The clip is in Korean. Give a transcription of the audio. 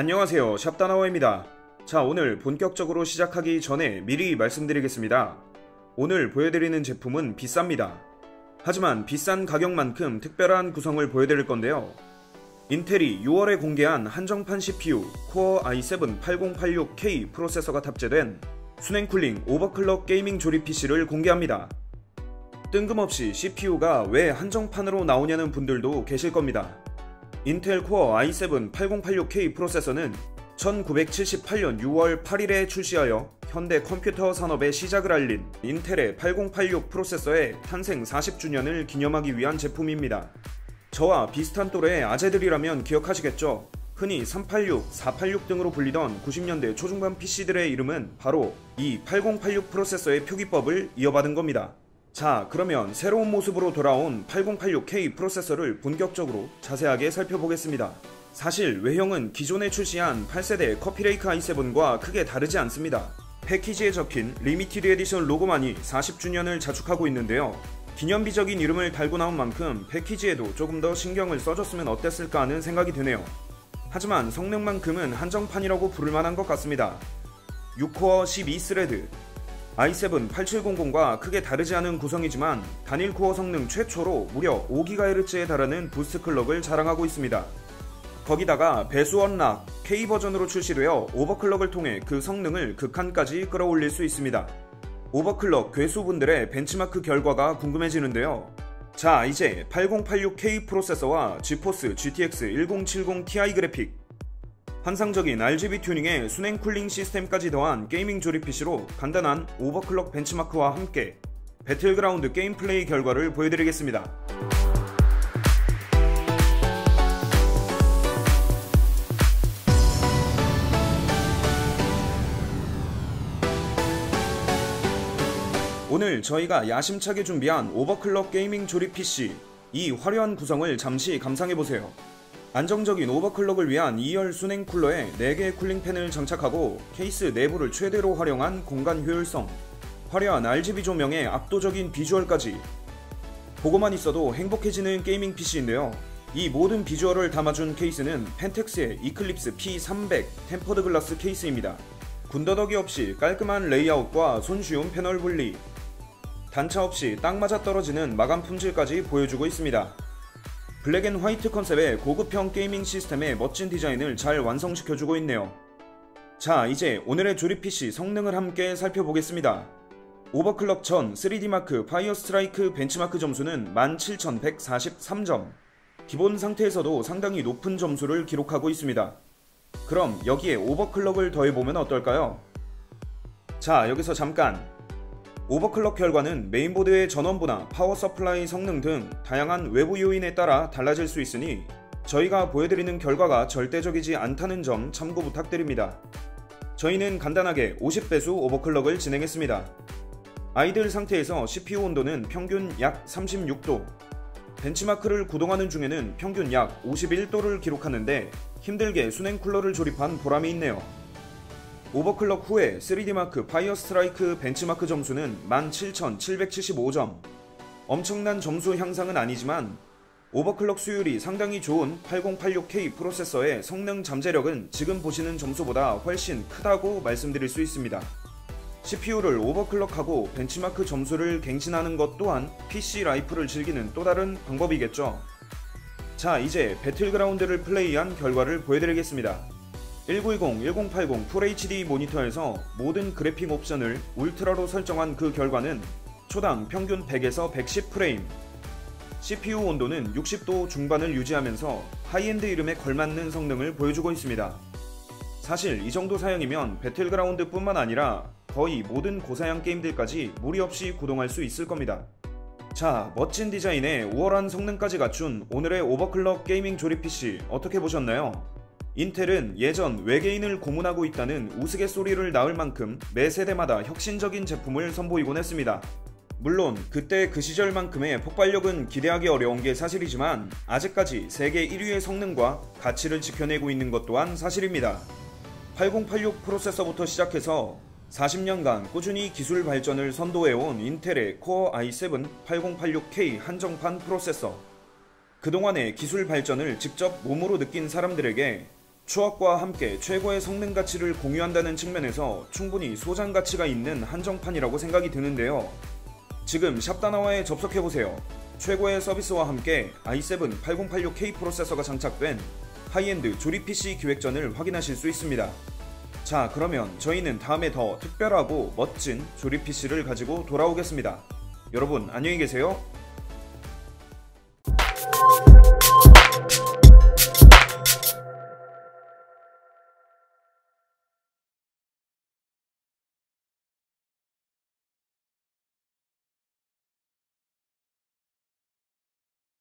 안녕하세요. 샵다나워입니다. 자 오늘 본격적으로 시작하기 전에 미리 말씀드리겠습니다. 오늘 보여드리는 제품은 비쌉니다. 하지만 비싼 가격만큼 특별한 구성을 보여드릴 건데요. 인텔이 6월에 공개한 한정판 CPU 코어 i7 8086K 프로세서가 탑재된 순행쿨링 오버클럭 게이밍 조립 PC를 공개합니다. 뜬금없이 CPU가 왜 한정판으로 나오냐는 분들도 계실 겁니다. 인텔 코어 i7 8086K 프로세서는 1978년 6월 8일에 출시하여 현대 컴퓨터 산업의 시작을 알린 인텔의 8086 프로세서의 탄생 40주년을 기념하기 위한 제품입니다. 저와 비슷한 또래의 아재들이라면 기억하시겠죠? 흔히 386, 486 등으로 불리던 90년대 초중반 PC들의 이름은 바로 이 8086 프로세서의 표기법을 이어받은 겁니다. 자, 그러면 새로운 모습으로 돌아온 8086K 프로세서를 본격적으로 자세하게 살펴보겠습니다. 사실 외형은 기존에 출시한 8세대 커피레이크 i7과 크게 다르지 않습니다. 패키지에 적힌 리미티드 에디션 로고만이 40주년을 자축하고 있는데요. 기념비적인 이름을 달고 나온 만큼 패키지에도 조금 더 신경을 써줬으면 어땠을까 하는 생각이 드네요. 하지만 성능만큼은 한정판이라고 부를 만한 것 같습니다. 6코어 12스레드, i7 8700과 크게 다르지 않은 구성이지만 단일 코어 성능 최초로 무려 5GHz에 달하는 부스트 클럭을 자랑하고 있습니다. 거기다가 배수 언락 K 버전으로 출시되어 오버클럭을 통해 그 성능을 극한까지 끌어올릴 수 있습니다. 오버클럭 괴수분들의 벤치마크 결과가 궁금해지는데요. 자, 이제 8086K 프로세서와 지포스 GTX 1070 Ti 그래픽, 환상적인 RGB 튜닝에 순행 쿨링 시스템까지 더한 게이밍 조립 PC로 간단한 오버클럭 벤치마크와 함께 배틀그라운드 게임 플레이 결과를 보여드리겠습니다. 오늘 저희가 야심차게 준비한 오버클럭 게이밍 조립 PC 이 화려한 구성을 잠시 감상해보세요. 안정적인 오버클럭을 위한 2열 순행 쿨러에 4개의 쿨링팬을 장착하고 케이스 내부를 최대로 활용한 공간 효율성, 화려한 RGB 조명에 압도적인 비주얼까지 보고만 있어도 행복해지는 게이밍 PC인데요. 이 모든 비주얼을 담아준 케이스는 펜텍스의 이클립스 P300 템퍼드 글라스 케이스입니다. 군더더기 없이 깔끔한 레이아웃과 손쉬운 패널 분리, 단차 없이 딱 맞아 떨어지는 마감 품질까지 보여주고 있습니다. 블랙 앤 화이트 컨셉의 고급형 게이밍 시스템의 멋진 디자인을 잘 완성시켜주고 있네요. 자, 이제 오늘의 조립 PC 성능을 함께 살펴보겠습니다. 오버클럭 전 3D마크 파이어 스트라이크 벤치마크 점수는 17,143점. 기본 상태에서도 상당히 높은 점수를 기록하고 있습니다. 그럼 여기에 오버클럭을 더해보면 어떨까요? 자, 여기서 잠깐 오버클럭 결과는 메인보드의 전원부나 파워 서플라이 성능 등 다양한 외부 요인에 따라 달라질 수 있으니 저희가 보여드리는 결과가 절대적이지 않다는 점 참고 부탁드립니다. 저희는 간단하게 50배수 오버클럭을 진행했습니다. 아이들 상태에서 CPU 온도는 평균 약 36도, 벤치마크를 구동하는 중에는 평균 약 51도를 기록하는데 힘들게 순행 쿨러를 조립한 보람이 있네요. 오버클럭 후에 3D마크 파이어 스트라이크 벤치마크 점수는 17,775점. 엄청난 점수 향상은 아니지만 오버클럭 수율이 상당히 좋은 8086K 프로세서의 성능 잠재력은 지금 보시는 점수보다 훨씬 크다고 말씀드릴 수 있습니다. CPU를 오버클럭하고 벤치마크 점수를 갱신하는 것 또한 PC 라이프를 즐기는 또 다른 방법이겠죠. 자, 이제 배틀그라운드를 플레이한 결과를 보여드리겠습니다. 1920, 1080 FHD 모니터에서 모든 그래픽 옵션을 울트라로 설정한 그 결과는 초당 평균 100에서 110프레임, CPU 온도는 60도 중반을 유지하면서 하이엔드 이름에 걸맞는 성능을 보여주고 있습니다. 사실 이 정도 사양이면 배틀그라운드 뿐만 아니라 거의 모든 고사양 게임들까지 무리 없이 구동할 수 있을 겁니다. 자, 멋진 디자인에 우월한 성능까지 갖춘 오늘의 오버클럭 게이밍 조립 PC 어떻게 보셨나요? 인텔은 예전 외계인을 고문하고 있다는 우스갯소리를 낳을 만큼 매 세대마다 혁신적인 제품을 선보이곤 했습니다. 물론 그때 그 시절만큼의 폭발력은 기대하기 어려운 게 사실이지만 아직까지 세계 1위의 성능과 가치를 지켜내고 있는 것 또한 사실입니다. 8086 프로세서부터 시작해서 40년간 꾸준히 기술 발전을 선도해온 인텔의 코어 i7 8086K 한정판 프로세서. 그동안의 기술 발전을 직접 몸으로 느낀 사람들에게 추억과 함께 최고의 성능 가치를 공유한다는 측면에서 충분히 소장 가치가 있는 한정판이라고 생각이 드는데요. 지금 샵다나와에 접속해보세요. 최고의 서비스와 함께 i7 8086K 프로세서가 장착된 하이엔드 조립 PC 기획전을 확인하실 수 있습니다. 자, 그러면 저희는 다음에 더 특별하고 멋진 조립 PC를 가지고 돌아오겠습니다. 여러분, 안녕히 계세요.